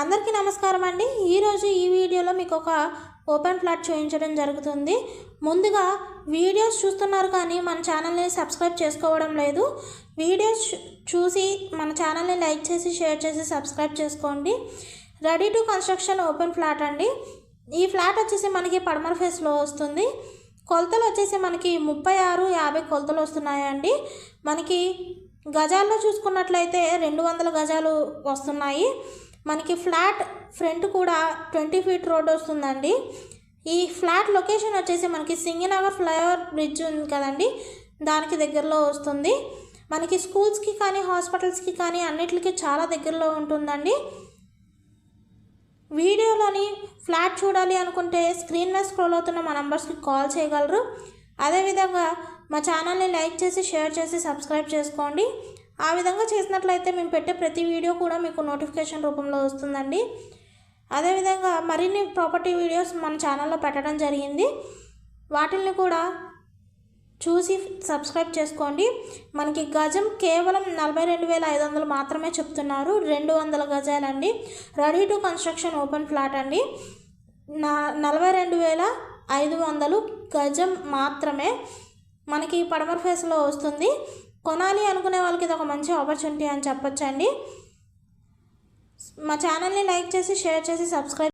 అందరికీ నమస్కారం అండి. ఈరోజు ఈ వీడియోలో మీకు ఒక ఓపెన్ ఫ్లాట్ చూపించడం జరుగుతుంది. ముందుగా వీడియోస్ చూస్తున్నారు కానీ మన ఛానల్ని సబ్స్క్రైబ్ చేసుకోవడం లేదు. వీడియోస్ చూసి మన ఛానల్ని లైక్ చేసి షేర్ చేసి సబ్స్క్రైబ్ చేసుకోండి. Ready to construction open flat అండి. ఈ ఫ్లాట్ వచ్చేసి మనకి పడమర ఫేస్లో వస్తుంది. కొలతలు వచ్చేసి మనకి ముప్పై ఆరు యాభై కొలతలు వస్తున్నాయండి. మనకి గజాల్లో చూసుకున్నట్లయితే రెండు వందల గజాలు వస్తున్నాయి. మనకి ఫ్లాట్ ఫ్రంట్ కూడా ట్వంటీ ఫీట్ రోడ్ వస్తుందండి. ఈ ఫ్లాట్ లొకేషన్ వచ్చేసి మనకి సింగనగర్ ఫ్లైఓవర్ బ్రిడ్జ్ ఉంది కదండి. దానికి దగ్గరలో వస్తుంది. మనకి స్కూల్స్కి కానీ హాస్పిటల్స్కి కానీ అన్నిటికీ చాలా దగ్గరలో ఉంటుందండి. వీడియోలోని ఫ్లాట్ చూడాలి అనుకుంటే స్క్రీన్ మీద స్క్రోల్ అవుతున్న మా నంబర్స్కి కాల్ చేయగలరు. అదేవిధంగా మా ఛానల్ని లైక్ చేసి షేర్ చేసి సబ్స్క్రైబ్ చేసుకోండి. ఆ విధంగా చేసినట్లయితే మేము పెట్టే ప్రతి వీడియో కూడా మీకు నోటిఫికేషన్ రూపంలో వస్తుందండి. అదేవిధంగా మరిన్ని ప్రాపర్టీ వీడియోస్ మన ఛానల్లో పెట్టడం జరిగింది. వాటిల్ని కూడా చూసి సబ్స్క్రైబ్ చేసుకోండి. మనకి గజం కేవలం నలభై రెండు వేల ఐదు వందలు మాత్రమే చెప్తున్నారు. రెండు వందల గజాలండి. Ready to construction open flat అండి. నా నలభై రెండు వేల ఐదు వందలు గజం మాత్రమే మనకి పడమర ఫేస్లో వస్తుంది. కొనాలి అనుకునే వాళ్ళకి ఇది ఒక మంచి ఆపర్చునిటీ అని చెప్పొచ్చండి. మా ఛానల్ని లైక్ చేసి షేర్ చేసి సబ్స్క్రైబ్